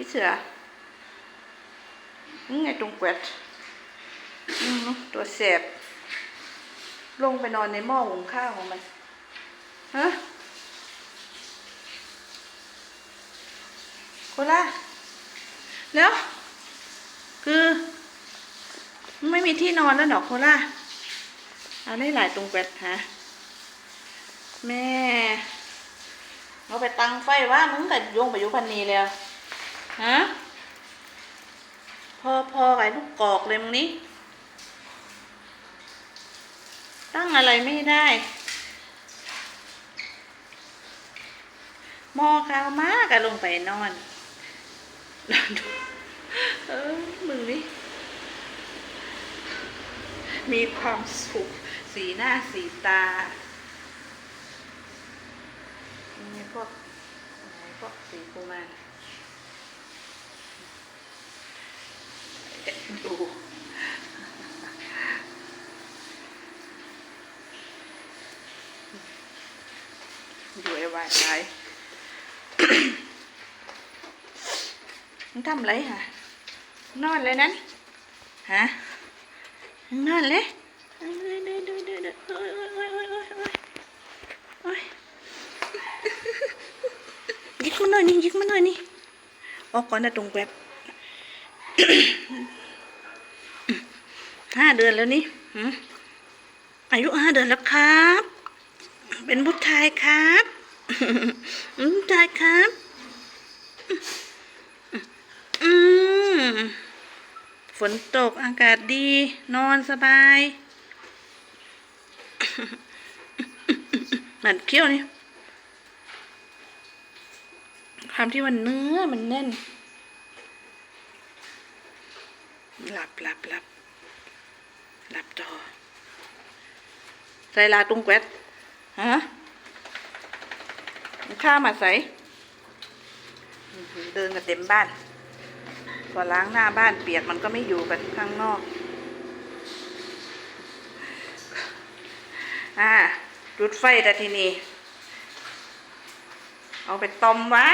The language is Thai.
พี่เสือนี่ไงตรงแกวดตัวแสบ ลงไปนอนในหม้อหุงข้าวของมัน ฮะโคล่าแล้ว คือ ไม่มีที่นอนแล้วเหรอโคล่าเอาได้หลายตรงแกวดฮะแม่ เอาไปตังไฟว่ามึงกับยงไปยุพันนีเลยอะ ฮะพอพอไอ้ลูกกอกเลยมึงนี้ ตั้งอะไรไม่ได้หมอข้าวมากอะลงไปนอนนอนดูเออมึงนี่มีความสุข สีหน้าสีตามีพวกอะไรพวกสีกุมาร ดูดูไอ้วายไอ้มึงทำไรฮะนอนเลยนั้นฮะนอนเลยยิกมันหน่อยนี่ยิกมันหน่อยนี่ออกก่อนนะตรงแกร็บ ห้าเดือนแล้วนี่อายุห้าเดือนแล้วครับ เป็นผู้ชายครับอืมผู้ชายครับ อืมฝนตกอากาศดี นอนสบายหมันเคี้ยวนี่ความที่มันเนื้อมันแน่น หลับหลับหลับหลับต่อใส่ลาตุงแกวดฮะมันข้ามาใส่อื้อหือเดินกันเต็มบ้านพอล้างหน้าบ้านเปียกมันก็ไม่อยู่กันข้างนอกอ่าจุดไฟแต่ทีนี้ เอาไปต้มวะ